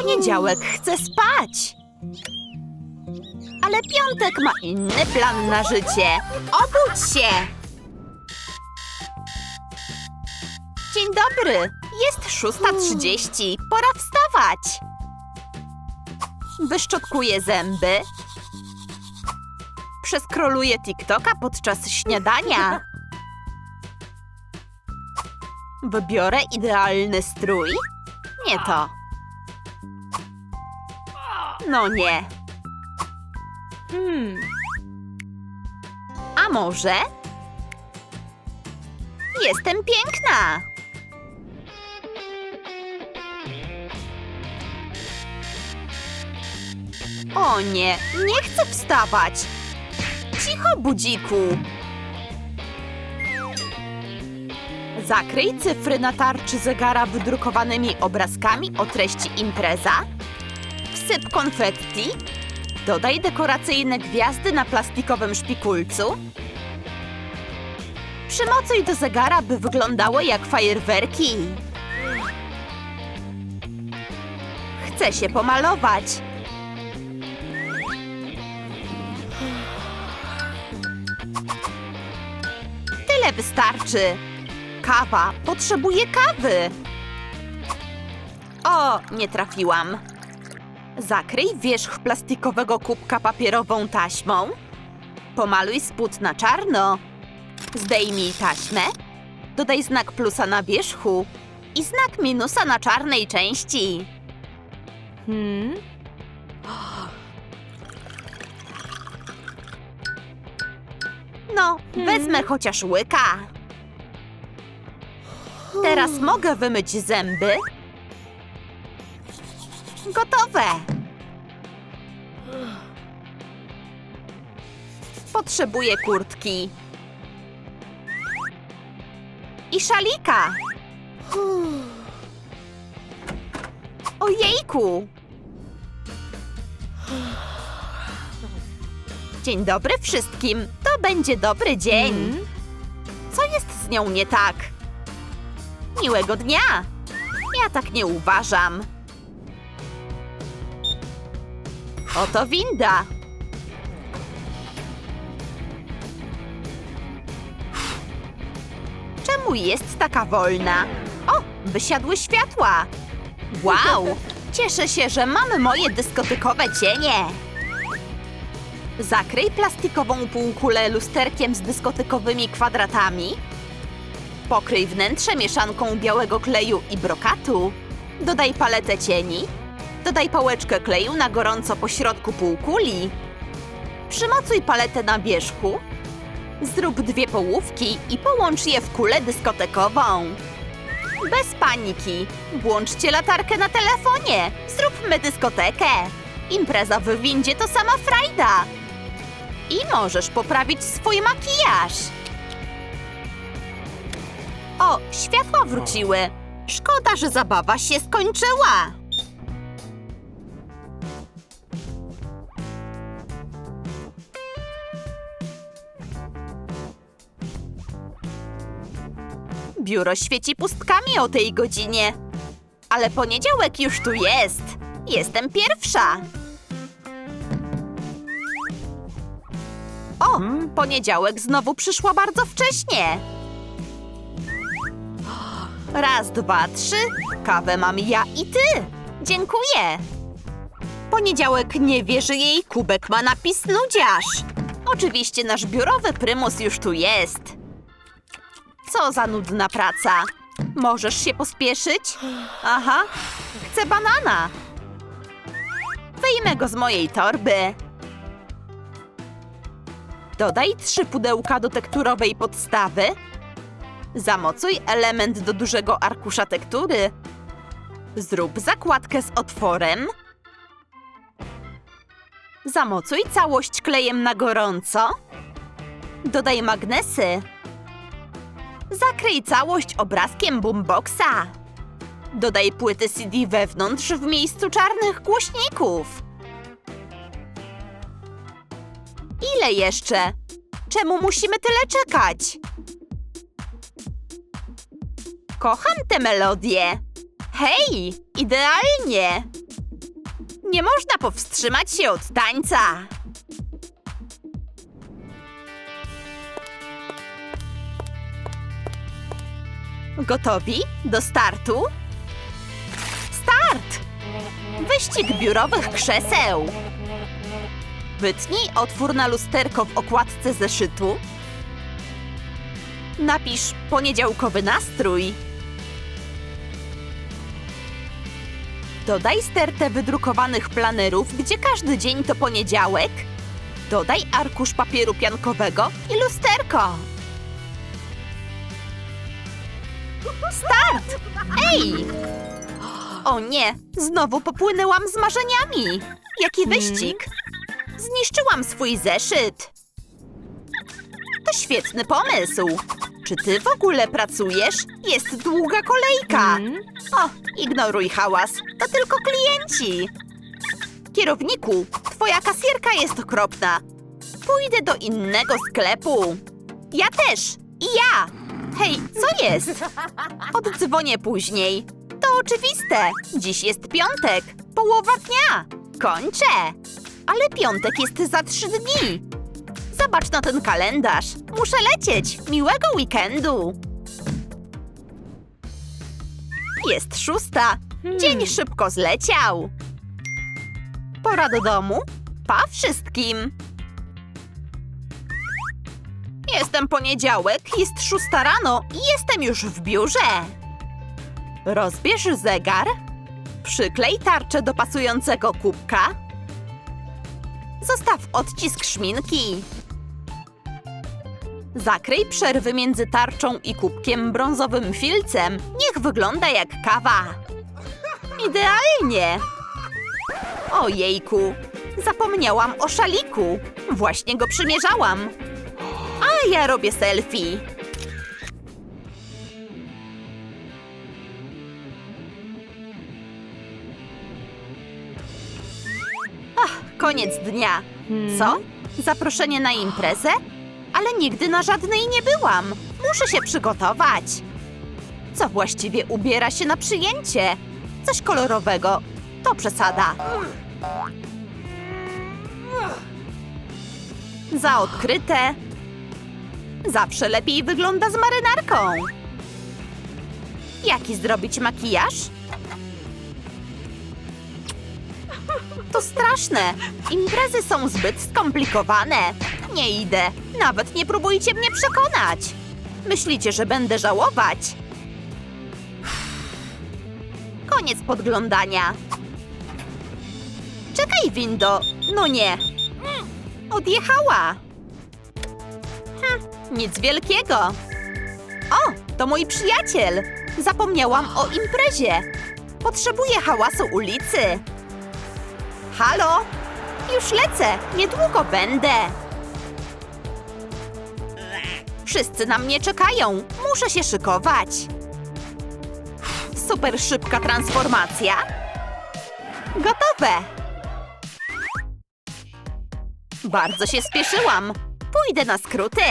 Poniedziałek chce spać. Ale piątek ma inny plan na życie. Obudź się! Dzień dobry. Jest 6.30. Pora wstawać. Wyszczotkuję zęby. Przeskroluję TikToka podczas śniadania. Wybiorę idealny strój. Nie to. No nie. Hmm. A może? Jestem piękna. O nie, nie chcę wstawać. Cicho, budziku. Zakryj cyfry na tarczy zegara wydrukowanymi obrazkami o treści impreza. Wsyp konfetti. Dodaj dekoracyjne gwiazdy na plastikowym szpikulcu. Przymocuj do zegara, by wyglądały jak fajerwerki. Chcę się pomalować. Tyle wystarczy. Kawa. Potrzebuję kawy. O, nie trafiłam. Zakryj wierzch plastikowego kubka papierową taśmą. Pomaluj spód na czarno. Zdejmij taśmę. Dodaj znak plusa na wierzchu i znak minusa na czarnej części. Hmm? No, wezmę chociaż łyka. Teraz mogę wymyć zęby. Gotowe. Potrzebuję kurtki. I szalika. Ojejku. Dzień dobry wszystkim. To będzie dobry dzień. Co jest z nią nie tak? Miłego dnia. Ja tak nie uważam. Oto winda. Czemu jest taka wolna? O, wysiadły światła. Wow, cieszę się, że mamy moje dyskotykowe cienie. Zakryj plastikową półkulę lusterkiem z dyskotykowymi kwadratami. Pokryj wnętrze mieszanką białego kleju i brokatu. Dodaj paletę cieni. Dodaj pałeczkę kleju na gorąco po środku półkuli. Przymocuj paletę na wierzchu. Zrób dwie połówki i połącz je w kulę dyskotekową. Bez paniki. Włączcie latarkę na telefonie. Zróbmy dyskotekę. Impreza w windzie to sama frajda. I możesz poprawić swój makijaż. O, światła wróciły. Szkoda, że zabawa się skończyła. Biuro świeci pustkami o tej godzinie. Ale poniedziałek już tu jest. Jestem pierwsza. O, poniedziałek znowu przyszła bardzo wcześnie. Raz, dwa, trzy. Kawę mam ja i ty. Dziękuję. Poniedziałek nie wie, że jej kubek ma napis nudziarz. Oczywiście nasz biurowy prymus już tu jest. Co za nudna praca. Możesz się pospieszyć? Aha, chcę banana. Wyjmę go z mojej torby. Dodaj trzy pudełka do tekturowej podstawy. Zamocuj element do dużego arkusza tektury. Zrób zakładkę z otworem. Zamocuj całość klejem na gorąco. Dodaj magnesy. Zakryj całość obrazkiem boomboxa. Dodaj płyty CD wewnątrz w miejscu czarnych głośników. Ile jeszcze? Czemu musimy tyle czekać? Kocham tę melodię. Hej, idealnie. Nie można powstrzymać się od tańca. Gotowi? Do startu? Start! Wyścig biurowych krzeseł. Wytnij otwór na lusterko w okładce zeszytu. Napisz poniedziałkowy nastrój. Dodaj stertę wydrukowanych planerów, gdzie każdy dzień to poniedziałek. Dodaj arkusz papieru piankowego i lusterko. Start! Ej! O nie, znowu popłynęłam z marzeniami. Jaki wyścig! Zniszczyłam swój zeszyt. To świetny pomysł. Czy ty w ogóle pracujesz? Jest długa kolejka. O, ignoruj hałas. To tylko klienci. Kierowniku, twoja kasierka jest okropna. Pójdę do innego sklepu. Ja też. I ja. Hej, co jest? Oddzwonię później. To oczywiste. Dziś jest piątek. Połowa dnia. Kończę. Ale piątek jest za trzy dni. Zobacz na ten kalendarz. Muszę lecieć. Miłego weekendu. Jest szósta. Dzień szybko zleciał. Pora do domu. Pa wszystkim. Jestem poniedziałek, jest szósta rano i jestem już w biurze. Rozbierz zegar. Przyklej tarczę do pasującego kubka. Zostaw odcisk szminki. Zakryj przerwy między tarczą i kubkiem brązowym filcem. Niech wygląda jak kawa. Idealnie. Ojejku, zapomniałam o szaliku. Właśnie go przymierzałam. A ja robię selfie. Ach, koniec dnia. Co? Zaproszenie na imprezę? Ale nigdy na żadnej nie byłam. Muszę się przygotować. Co właściwie ubiera się na przyjęcie? Coś kolorowego. To przesada. Za odkryte. Zawsze lepiej wygląda z marynarką. Jaki zrobić makijaż? To straszne. Imprezy są zbyt skomplikowane. Nie idę. Nawet nie próbujcie mnie przekonać. Myślicie, że będę żałować? Koniec podglądania. Czekaj, Windo. No nie. Odjechała. Nic wielkiego. O, to mój przyjaciel. Zapomniałam o imprezie. Potrzebuję hałasu ulicy. Halo? Już lecę. Niedługo będę. Wszyscy na mnie czekają. Muszę się szykować. Super szybka transformacja. Gotowe. Bardzo się spieszyłam. Pójdę na skróty.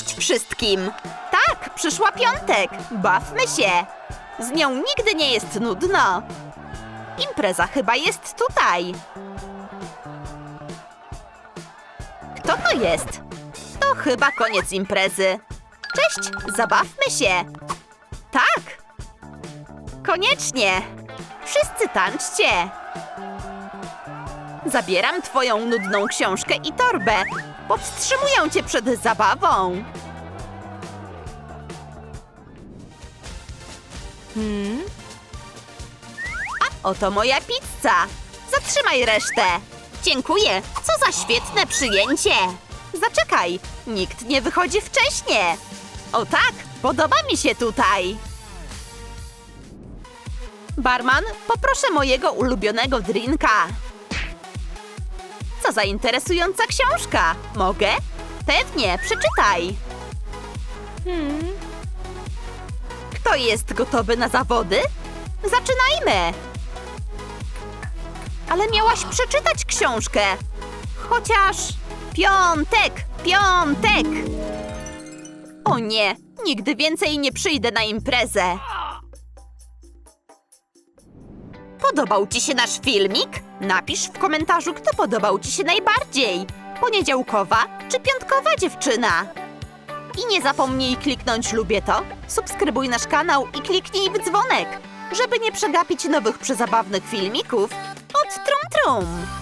Cześć wszystkim! Tak, przyszła piątek. Bawmy się. Z nią nigdy nie jest nudno. Impreza chyba jest tutaj. Kto to jest? To chyba koniec imprezy. Cześć, zabawmy się. Tak. Koniecznie. Wszyscy tańczcie. Zabieram twoją nudną książkę i torbę. Powstrzymują cię przed zabawą. Hmm? A oto moja pizza. Zatrzymaj resztę. Dziękuję. Co za świetne przyjęcie. Zaczekaj. Nikt nie wychodzi wcześnie. O tak, podoba mi się tutaj. Barman, poproszę mojego ulubionego drinka. Co za interesująca książka! Mogę? Pewnie, przeczytaj! Hmm. Kto jest gotowy na zawody? Zaczynajmy! Ale miałaś przeczytać książkę! Chociaż... Piątek! Piątek! O nie! Nigdy więcej nie przyjdę na imprezę! Podobał Ci się nasz filmik? Napisz w komentarzu, kto podobał Ci się najbardziej. Poniedziałkowa czy piątkowa dziewczyna? I nie zapomnij kliknąć lubię to, subskrybuj nasz kanał i kliknij w dzwonek, żeby nie przegapić nowych przezabawnych filmików od Trum Trum.